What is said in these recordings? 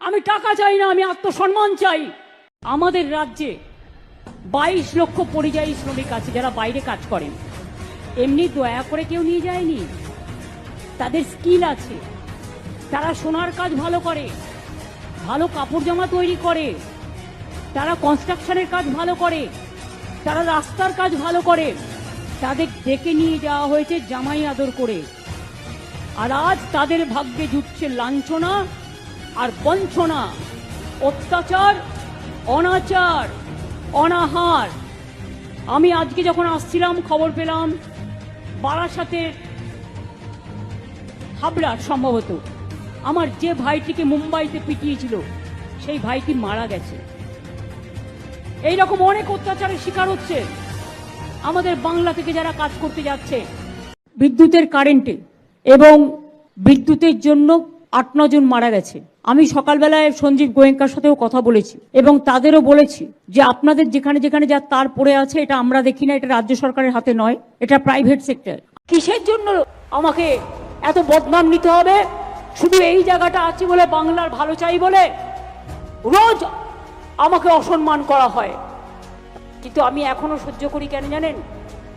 আমি টাকা চাই না, আমি আত্মসম্মান চাই। আমাদের রাজ্যে বাইশ লক্ষ পরিযায়ী শ্রমিক আছে যারা বাইরে কাজ করেন। এমনি দয়া করে কেউ নিয়ে যায়নি? তাদের স্কিল আছে। তারা সোনার কাজ ভালো করে, ভালো কাপড় জামা তৈরি করে, তারা কনস্ট্রাকশনের কাজ ভালো করে, তারা রাস্তার কাজ ভালো করে। তাদের ডেকে নিয়ে যাওয়া হয়েছে জামাই আদর করে। আর আজ তাদের ভাগ্যে জুটছে লাঞ্ছনা আর বঞ্চনা, অত্যাচার, অনাচার, অনাহার। আমি আজকে যখন আসছিলাম, খবর পেলাম বারাসাতের হাবড়ার সম্ভবত। আমার যে ভাইটিকে মুম্বাইতে পিটিয়েছিল, সেই ভাইটি মারা গেছে। এই রকম অনেক অত্যাচারের শিকার হচ্ছে। আমাদের বাংলা থেকে যারা কাজ করতে যাচ্ছে, বিদ্যুতের কারেন্টে এবং বিদ্যুতের জন্য আট নজন মারা গেছে। আমি সকালবেলায় সঞ্জীব গোয়েঙ্কার সাথেও কথা বলেছি এবং তাদেরও বলেছি যে আপনাদের যেখানে যেখানে যা তার পড়ে আছে, এটা আমরা দেখি না, এটা রাজ্য সরকারের হাতে নয়, এটা প্রাইভেট সেক্টর কিসের জন্য আমাকে এত বদনাম নিতে হবে? শুধু এই জায়গাটা আছে বলে, বাংলার ভালো চাই বলে রোজ আমাকে অসম্মান করা হয়। কিন্তু আমি এখনও সহ্য করি কেন জানেন?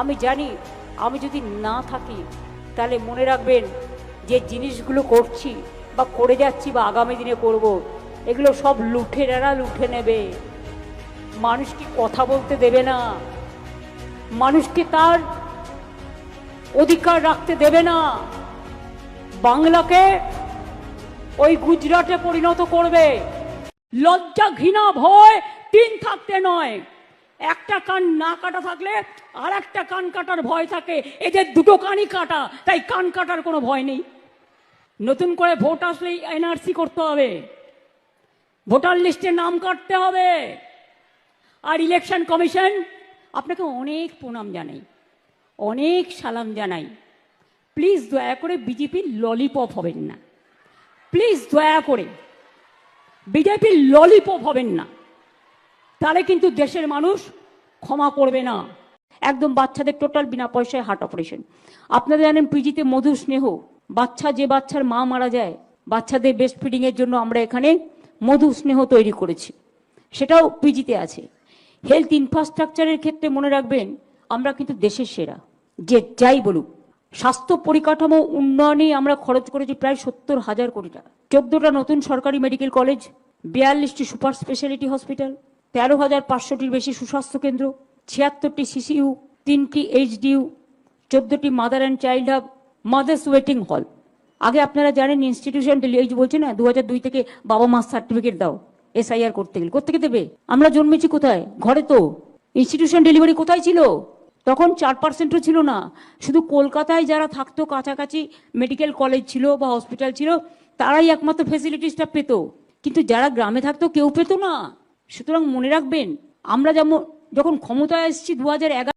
আমি জানি, আমি যদি না থাকি, তাহলে মনে রাখবেন যে জিনিসগুলো করছি বা করে যাচ্ছি বা আগামী দিনে করব, এগুলো সব লুঠেরারা লুঠে নেবে। মানুষকে কথা বলতে দেবে না? মানুষকে তার অধিকার রাখতে দেবে না? বাংলাকে ওই গুজরাটে পরিণত করবে। লজ্জা ঘৃণা ভয় তিন থাকতে নয়। একটা কান না কাটা থাকলে আর একটা কান কাটার ভয় থাকে। এদের দুটো কানই কাটা, তাই কান কাটার কোনো ভয় নেই। নতুন করে ভোট আসলেই এনআরসি করতে হবে। ভোটার লিস্টে নাম কাটতে হবে। আর ইলেকশন কমিশন, আপনাকে অনেক প্রণাম জানাই। অনেক সালাম জানাই। প্লিজ দয়া করে বিজেপির ললিপপ হবেন না। প্লিজ দয়া করে বিজেপির ললিপপ হবেন না। তাহলে কিন্তু দেশের মানুষ ক্ষমা করবে না। একদম বাচ্চাদের টোটাল বিনা পয়সায় হার্ট অপারেশন আপনারা জানেন পিজিতে মধু স্নেহ। বাচ্চা যে বাচ্চার মা মারা যায়, বাচ্চাদের বেস্ট ফিডিং এর জন্য আমরা এখানে মধু স্নেহ তৈরি করেছি। সেটাও পিজিতে আছে। হেলথ ইনফ্রাস্ট্রাকচারের ক্ষেত্রে মনে রাখবেন, আমরা কিন্তু দেশের সেরা। যে যাই বলুক, স্বাস্থ্য পরিকাঠামো উন্নয়নে আমরা খরচ করেছি প্রায় সত্তর হাজার কোটি টাকা। চোদ্দটা নতুন সরকারি মেডিকেল কলেজ বিয়াল্লিশটি সুপার স্পেশালিটি হসপিটাল তেরো হাজার পাঁচশোটির বেশি সুস্বাস্থ্য কেন্দ্র, ছিয়াত্তরটি সিসিইউ, তিনটি এইচডিইউ, চোদ্দটি mother and child hub, mothers waiting hall. আগে আপনারা জানেন ইনস্টিটিউশন এই যে বলছে না দু হাজার দুই থেকে বাবা মা সার্টিফিকেট দাও এসআইআর করতে গেলে। কোথেকে দেবে? আমরা জন্মেছি কোথায়? ঘরে তো। ইনস্টিটিউশন ডেলিভারি কোথায় ছিল? তখন চার পার্সেন্টও ছিল না। শুধু কলকাতায় যারা থাকতো, কাছাকাছি মেডিকেল কলেজ ছিল বা হসপিটাল ছিল, তারাই একমাত্র ফেসিলিটিসটা পেত। কিন্তু যারা গ্রামে থাকতো, কেউ পেতো না। সুতরাং মনে রাখবেন আমরা যেমন যখন ক্ষমতায় এসেছি দু